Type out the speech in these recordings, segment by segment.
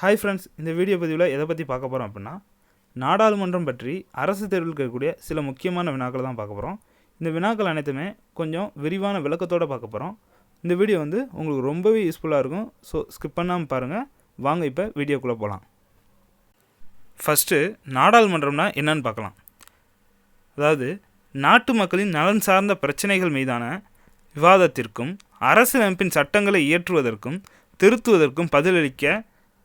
Hi friends இந்த video பதிவில் எதை பற்றி பார்க்க போகிறோம் அப்படின்னா நாடாளுமன்றம் பற்றி அரசு தேர்வில் இருக்கக்கூடிய சில முக்கியமான வினாக்களை தான் பார்க்க போகிறோம் இந்த வினாக்கள் அனைத்துமே கொஞ்சம் விரிவான விளக்கத்தோடு பார்க்க போகிறோம் இந்த வீடியோ வந்து உங்களுக்கு ரொம்பவே யூஸ்ஃபுல்லாக இருக்கும். ஸோ ஸ்கிப் பண்ணாமல் பாருங்கள் வாங்க இப்போ வீடியோக்குள்ளே போகலாம் ஃபஸ்ட்டு நாடாளுமன்றம்னா என்னன்னு பார்க்கலாம். அதாவது நாட்டு மக்களின் நலன் சார்ந்த பிரச்சனைகள் மீதான விவாதத்திற்கும் அரசியலமைப்பின் சட்டங்களை இயற்றுவதற்கும் திருத்துவதற்கும் பதிலளிக்க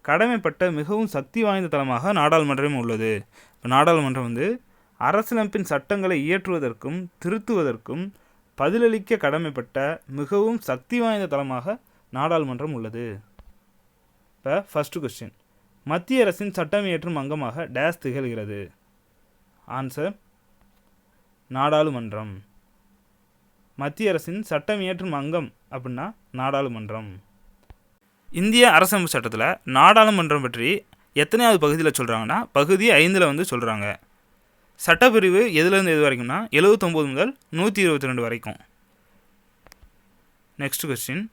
கடமைப்பட்ட மிகவும் சக்தி வாய்ந்த தளமாக நாடாளுமன்றம் உள்ளது. இப்போ நாடாளுமன்றம் வந்து அரசியலமைப்பின் சட்டங்களை இயற்றுவதற்கும் திருத்துவதற்கும் பதிலளிக்க கடமைப்பட்ட மிகவும் சக்தி வாய்ந்த தளமாக நாடாளுமன்றம் உள்ளது. இப்போ ஃபஸ்ட்டு கொஸ்டின் மத்திய அரசின் சட்டம் இயற்றும் அங்கமாக டேஸ் திகழ்கிறது. ஆன்சர் நாடாளுமன்றம். மத்திய அரசின் சட்டம் இயற்றும் அங்கம் அப்படின்னா நாடாளுமன்றம். இந்திய அரசமைப்பு சட்டத்தில் நாடாளுமன்றம் பற்றி எத்தனையாவது பகுதியில் சொல்கிறாங்கன்னா பகுதி ஐந்தில் வந்து சொல்கிறாங்க சட்டப்பிரிவு எதுலேருந்து எது வரைக்கும்னா எழுபத்தொம்போது முதல் நூற்றி இருபத்தி ரெண்டு வரைக்கும். நெக்ஸ்ட் கொஸ்டின்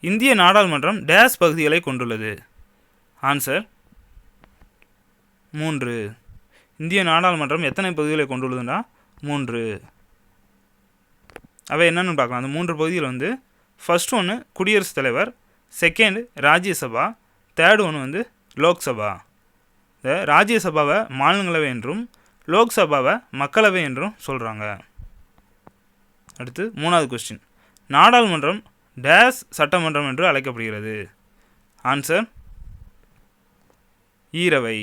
இந்திய நாடாளுமன்றம் டேஸ் பகுதிகளை கொண்டுள்ளது. ஆன்சர் மூன்று. இந்திய நாடாளுமன்றம் எத்தனை பகுதிகளை கொண்டுள்ளதுன்னா மூன்று. அவை என்னென்னு பார்க்கலாம். அந்த மூன்று பகுதியில் வந்து ஃபஸ்ட் ஒன்று குடியரசுத் தலைவர் செகண்ட் ராஜ்யசபா தேர்ட் ஒன்று வந்து லோக்சபா. இந்த ராஜ்யசபாவை மாநிலங்களவை என்றும் லோக்சபாவை மக்களவை என்றும் சொல்கிறாங்க அடுத்து மூணாவது கொஸ்டின் நாடாளுமன்றம் டேஸ் சட்டமன்றம் என்று அழைக்கப்படுகிறது. ஆன்சர் ஈரவை.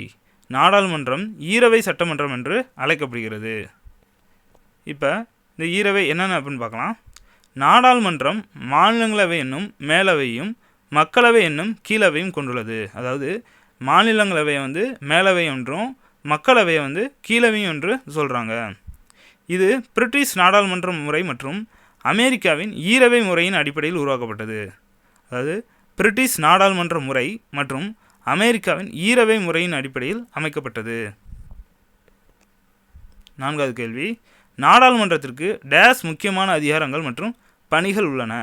நாடாளுமன்றம் ஈரவை சட்டமன்றம் என்று அழைக்கப்படுகிறது. இப்போ இந்த ஈரவை என்னென்ன அப்படின்னு பார்க்கலாம். நாடாளுமன்றம் மாநிலங்களவை என்னும் மேலவையும் மக்களவை என்னும் கீழவையும் கொண்டுள்ளது. அதாவது மாநிலங்களவையை வந்து மேலவை என்றும் மக்களவையை வந்து கீழவையும் என்று சொல்கிறாங்க இது பிரிட்டிஷ் நாடாளுமன்ற முறை மற்றும் அமெரிக்காவின் ஈரவை முறையின் அடிப்படையில் உருவாக்கப்பட்டது. அதாவது பிரிட்டிஷ் நாடாளுமன்ற முறை மற்றும் அமெரிக்காவின் ஈரவை முறையின் அடிப்படையில் அமைக்கப்பட்டது. நான்காவது கேள்வி. நாடாளுமன்றத்திற்கு டேஸ் முக்கியமான அதிகாரங்கள் மற்றும் பணிகள் உள்ளன.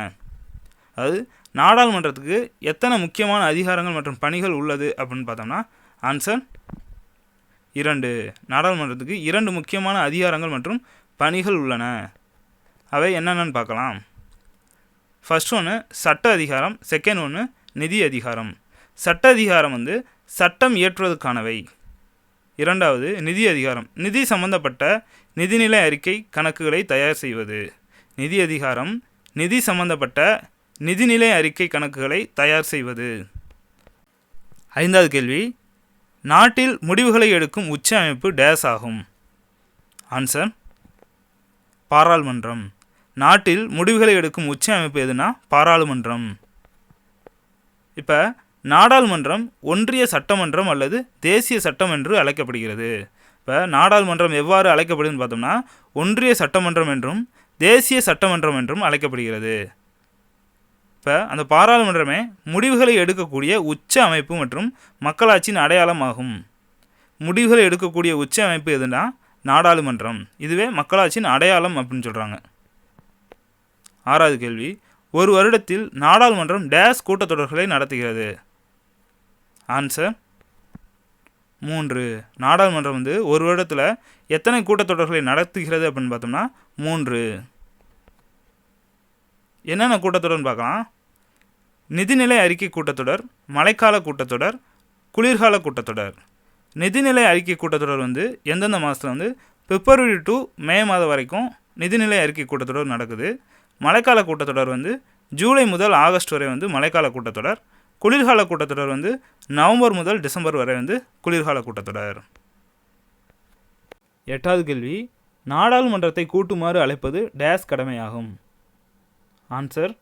அதாவது நாடாளுமன்றத்துக்கு எத்தனை முக்கியமான அதிகாரங்கள் மற்றும் பணிகள் உள்ளது அப்படின்னு பார்த்தோம்னா ஆன்சர் இரண்டு. நாடாளுமன்றத்துக்கு இரண்டு முக்கியமான அதிகாரங்கள் மற்றும் பணிகள் உள்ளன. அவை என்னென்னு பார்க்கலாம். ஃபர்ஸ்ட் ஒன்று சட்ட அதிகாரம். செகண்ட் ஒன்று நிதி அதிகாரம். சட்ட அதிகாரம் வந்து சட்டம் இயற்றுவதற்கானவை. இரண்டாவது நிதி அதிகாரம். நிதி சம்பந்தப்பட்ட நிதிநிலை அறிக்கை கணக்குகளை தயார் செய்வது. நிதி அதிகாரம் நிதி சம்பந்தப்பட்ட நிதிநிலை அறிக்கை கணக்குகளை தயார் செய்வது. ஐந்தாவது கேள்வி நாட்டில் முடிவுகளை எடுக்கும் உச்ச அமைப்பு டேஸ் ஆகும். ஆன்சர் பாராளுமன்றம். நாட்டில் முடிவுகளை எடுக்கும் உச்ச அமைப்பு எதுனா பாராளுமன்றம். இப்போ நாடாளுமன்றம் ஒன்றிய சட்டமன்றம் அல்லது தேசிய சட்டம் என்று அழைக்கப்படுகிறது. இப்போ நாடாளுமன்றம் எவ்வாறு அழைக்கப்படுதுன்னு பார்த்தோம்னா ஒன்றிய சட்டமன்றம் என்றும் தேசிய சட்டமன்றம் என்றும் அழைக்கப்படுகிறது. இப்போ அந்த பாராளுமன்றமே முடிவுகளை எடுக்கக்கூடிய உச்ச அமைப்பு மற்றும் மக்களாட்சியின் அடையாளம் ஆகும் முடிவுகளை எடுக்கக்கூடிய உச்ச அமைப்பு எதுனா நாடாளுமன்றம். இதுவே மக்களாட்சியின் அடையாளம் அப்படின்னு சொல்கிறாங்க ஆறாவது கேள்வி. ஒரு வருடத்தில் நாடாளுமன்றம் டேஸ் கூட்டத்தொடர்களை நடத்துகிறது. ஆன்சர் மூன்று. நாடாளுமன்றம் வந்து ஒரு வருடத்தில் எத்தனை கூட்டத்தொடர்களை நடத்துகிறது அப்படின்னு பார்த்தோம்னா மூன்று. என்னென்ன கூட்டத்தொடர்னு பார்க்கலாம். நிதிநிலை அறிக்கை கூட்டத்தொடர் மழைக்கால கூட்டத்தொடர் குளிர்கால கூட்டத்தொடர். நிதிநிலை அறிக்கை கூட்டத்தொடர் வந்து எந்தெந்த மாதத்தில் வந்து பிப்ரவரி டு மே மாதம் வரைக்கும் நிதிநிலை அறிக்கை கூட்டத்தொடர் நடக்குது. மழைக்கால கூட்டத்தொடர் வந்து ஜூலை முதல் ஆகஸ்ட் வரை வந்து மழைக்கால கூட்டத்தொடர். குளிர்கால கூட்டத்தொடர் வந்து நவம்பர் முதல் டிசம்பர் வரை வந்து குளிர்கால கூட்டத்தொடர். எட்டாவது கேள்வி நாடாளுமன்றத்தை கூட்டுமாறு அழைப்பது டேஸ் கடமையாகும். ஆன்சர்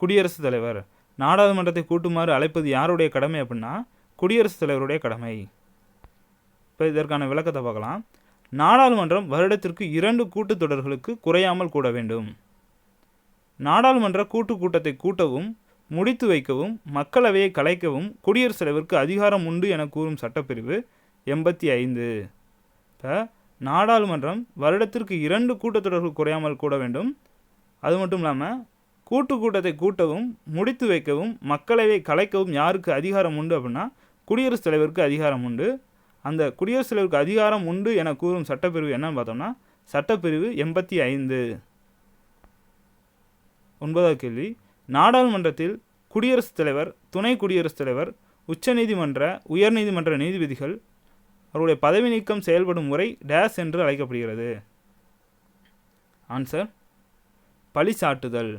குடியரசுத் தலைவர். நாடாளுமன்றத்தை கூட்டுமாறு அழைப்பது யாருடைய கடமை அப்படின்னா குடியரசுத் தலைவருடைய கடமை. இப்போ இதற்கான விளக்கத்தை பார்க்கலாம். நாடாளுமன்றம் வருடத்திற்கு இரண்டு கூட்டத்தொடர்களுக்கு குறையாமல் கூட வேண்டும். நாடாளுமன்ற கூட்டு கூட்டத்தை கூட்டவும் முடித்து வைக்கவும் மக்களவையை கலைக்கவும் குடியரசுத் தலைவருக்கு அதிகாரம் உண்டு என கூறும் சட்டப்பிரிவு எண்பத்தி ஐந்து. இப்போ நாடாளுமன்றம் வருடத்திற்கு இரண்டு கூட்டத்தொடர்கள் குறையாமல் கூட வேண்டும். அது மட்டும் இல்லாமல் கூட்டு கூட்டத்தை கூட்டவும் முடித்து வைக்கவும் மக்களவை கலைக்கவும் யாருக்கு அதிகாரம் உண்டு அப்படின்னா குடியரசுத் தலைவருக்கு அதிகாரம் உண்டு. அந்த குடியரசுத் தலைவருக்கு அதிகாரம் உண்டு என கூறும் சட்டப்பிரிவு என்னன்னு பார்த்தோம்னா சட்டப்பிரிவு எண்பத்தி ஐந்து. ஒன்பதாவது கேள்வி. நாடாளுமன்றத்தில் குடியரசுத் தலைவர் துணை குடியரசுத் தலைவர் உச்சநீதிமன்ற உயர்நீதிமன்ற நீதிபதிகள் அவருடைய பதவி நீக்கம் செயல்படும் முறை டேஸ் என்று அழைக்கப்படுகிறது. ஆன்சர் பழி சாட்டுதல்.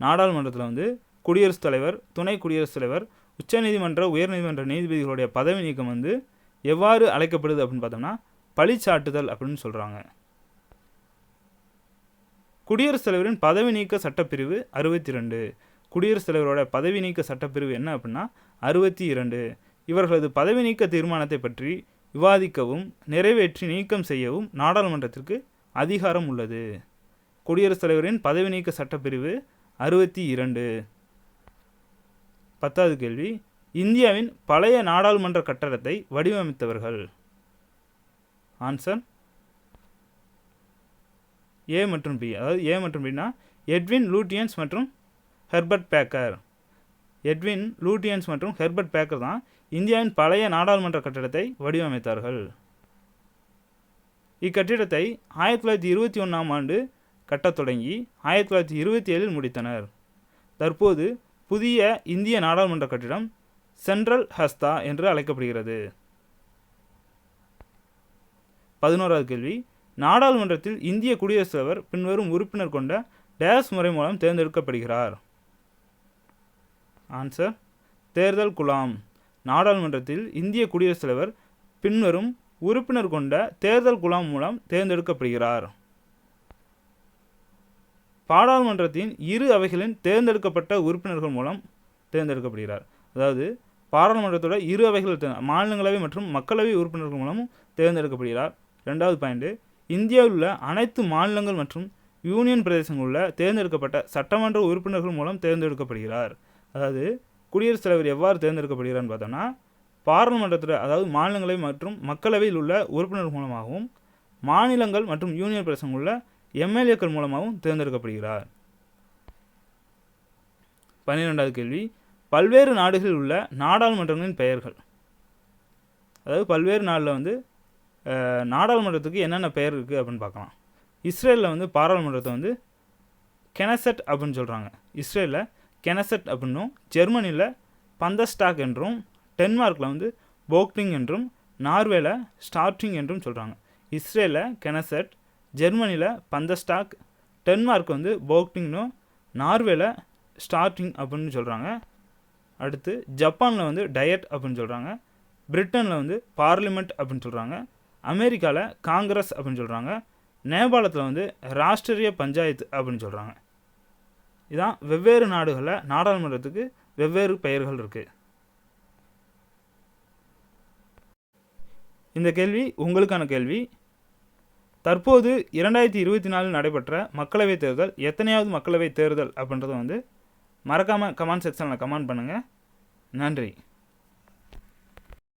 நாடாளுமன்றத்தில் வந்து குடியரசுத் தலைவர் துணை குடியரசுத் தலைவர் உச்சநீதிமன்ற உயர்நீதிமன்ற நீதிபதிகளுடைய பதவி நீக்கம் வந்து எவ்வாறு அழைக்கப்படுது அப்படின்னு பார்த்தோம்னா பழிச்சாட்டுதல் அப்படின்னு சொல்கிறாங்க குடியரசுத் தலைவரின் பதவி நீக்க சட்டப்பிரிவு அறுபத்தி ரெண்டு குடியரசுத் தலைவரோட பதவி நீக்க சட்டப்பிரிவு என்ன அப்படின்னா அறுபத்தி இரண்டு இவர்களது பதவி நீக்க தீர்மானத்தை பற்றி விவாதிக்கவும் நிறைவேற்றி நீக்கம் செய்யவும் நாடாளுமன்றத்திற்கு அதிகாரம் உள்ளது. குடியரசுத் தலைவரின் பதவி நீக்க சட்டப்பிரிவு அறுபத்தி இரண்டு. பத்தாவது கேள்வி. இந்தியாவின் பழைய நாடாளுமன்ற கட்டடத்தை வடிவமைத்தவர்கள். ஆன்சர்? ஏ மற்றும் பி. அதாவது ஏ மற்றும் பின்னா எட்வின் லூட்டியன்ஸ் மற்றும் ஹெர்பர்ட் பேக்கர். எட்வின் லூட்டியன்ஸ் மற்றும் ஹெர்பர்ட் பேக்கர் தான் இந்தியாவின் பழைய நாடாளுமன்ற கட்டடத்தை வடிவமைத்தார்கள். இக்கட்டிடத்தை ஆயிரத்தி தொள்ளாயிரத்தி இருபத்தி ஒன்றாம் ஆண்டு கட்டத் தொடங்கி ஆயிரத்தி தொள்ளாயிரத்தி இருபத்தி ஏழில் முடித்தனர். தற்போது புதிய இந்திய நாடாளுமன்ற கட்டிடம் சென்ட்ரல் ஹஸ்தா என்று அழைக்கப்படுகிறது. பதினோராவது கேள்வி. நாடாளுமன்றத்தில் இந்திய குடியரசுத் தலைவர் பின்வரும் உறுப்பினர் கொண்ட டேஸ் முறை மூலம் தேர்ந்தெடுக்கப்படுகிறார். ஆன்சர். தேர்தல் குலாம். நாடாளுமன்றத்தில் இந்திய குடியரசுத் தலைவர் பின்வரும் உறுப்பினர் கொண்ட தேர்தல் குழாம் மூலம் தேர்ந்தெடுக்கப்படுகிறார். பாராளுமன்றத்தின் இரு அவைகளின் தேர்ந்தெடுக்கப்பட்ட உறுப்பினர்கள் மூலம் தேர்ந்தெடுக்கப்படுகிறார். அதாவது பாராளுமன்றத்தோட இரு அவைகள் மாநிலங்களவை மற்றும் மக்களவை உறுப்பினர்கள் மூலமும் தேர்ந்தெடுக்கப்படுகிறார். ரெண்டாவது பாயிண்ட்டு இந்தியாவில் உள்ள அனைத்து மாநிலங்கள் மற்றும் யூனியன் பிரதேசங்களில் உள்ள தேர்ந்தெடுக்கப்பட்ட சட்டமன்ற உறுப்பினர்கள் மூலம் தேர்ந்தெடுக்கப்படுகிறார். அதாவது குடியரசுத் தலைவர் எவ்வாறு தேர்ந்தெடுக்கப்படுகிறார்னு பார்த்தோம்னா பாராளுமன்றத்தில் அதாவது மாநிலங்களவை மற்றும் மக்களவையில் உள்ள உறுப்பினர் மூலமாகவும் மாநிலங்கள் மற்றும் யூனியன் பிரதேசங்களில் உள்ள எம்எல்ஏக்கள் மூலமாகவும் தேர்ந்தெடுக்கப்படுகிறார். பன்னிரெண்டாவது கேள்வி பல்வேறு நாடுகளில் உள்ள நாடாளுமன்றங்களின் பெயர்கள். அதாவது பல்வேறு நாளில் வந்து நாடாளுமன்றத்துக்கு என்னென்ன பெயர் இருக்குது அப்படின்னு பார்க்கலாம். இஸ்ரேலில் வந்து பாராளுமன்றத்தை வந்து கெனசெட் அப்படின்னு சொல்கிறாங்க இஸ்ரேலில் கெனசெட் அப்படின்னும் ஜெர்மனியில் பந்தஸ்டாக் என்றும் டென்மார்க்கில் வந்து போக்டிங் என்றும் நார்வேல ஸ்டார்டிங் என்றும் சொல்கிறாங்க இஸ்ரேலில் கெனசெட் ஜெர்மனியில் பந்தஸ்டாக் டென்மார்க் வந்து போக்டிங்னும் நார்வேல ஸ்டார்டிங் அப்படின்னு சொல்கிறாங்க அடுத்து ஜப்பானில் வந்து டயட் அப்படின்னு சொல்கிறாங்க பிரிட்டனில் வந்து பார்லிமெண்ட் அப்படின்னு சொல்கிறாங்க அமெரிக்காவில் காங்கிரஸ் அப்படின்னு சொல்கிறாங்க நேபாளத்தில் வந்து ராஷ்டிரிய பஞ்சாயத்து அப்படின்னு சொல்கிறாங்க இதான் வெவ்வேறு நாடுகளில் நாடாளுமன்றத்துக்கு வெவ்வேறு பெயர்கள் இருக்குது இந்த கேள்வி உங்களுக்கான கேள்வி. தற்போது இரண்டாயிரத்தி இருபத்தி நாலில் நடைபெற்ற மக்களவைத் தேர்தல் எத்தனையாவது மக்களவைத் தேர்தல் அப்படின்றத வந்து மறக்காமல் கமெண்ட் செக்ஷனில் கமெண்ட் பண்ணுங்கள் நன்றி.